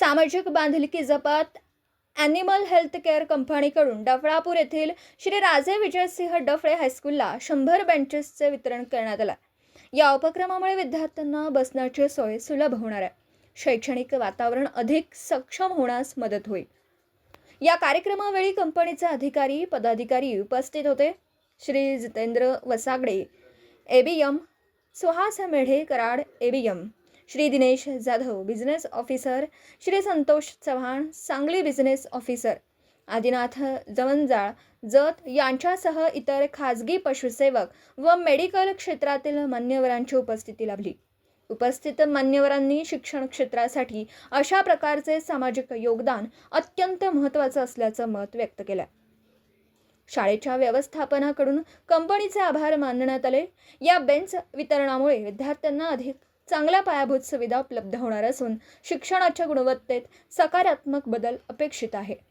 सामाजिक बांधिलकी जपात animal health care कंपनीकडून डफळापूर येथील श्री राजे विजयसिंह डफळे हायस्कूलला शंभर बेंचेसचे वितरण करण्यात आलं. या उपक्रमामुळे विद्यार्थ्यांना बसण्याची सोय सुलभ होणार आहे. शैक्षणिक वातावरण अधिक सक्षम होण्यास मदत होईल. या कार्यक्रमावेळी कंपनीचे अधिकारी पदाधिकारी उपस्थित होते. Shri Jitendra Vasagade ABM Suhas Medhe Karad ABM Shri Dinesh Jadhav business officer Shri Santosh Chavan Sangli business officer Adinath Javanjal Jat यांच्यासह इतर खाजगी पशुसेवक व मेडिकल क्षेत्रातील मान्यवरांची उपस्थिती लाभली. उपस्थित मान्यवरांनी शिक्षण क्षेत्रासाठी अशा प्रकारचे सामाजिक योगदान अत्यंत महत्त्वाचं असल्याचं मत व्यक्त केलं. शाळेच्या व्यवस्थापनाकडून कंपनीचे आभार मानण्यात आले. या बेंच वितरणामुळे विद्यार्थ्यांना अधिक चांगल्या पायाभूत सुविधा उपलब्ध होणार असून शिक्षणाच्या गुणवत्तेत सकारात्मक बदल अपेक्षित आहे.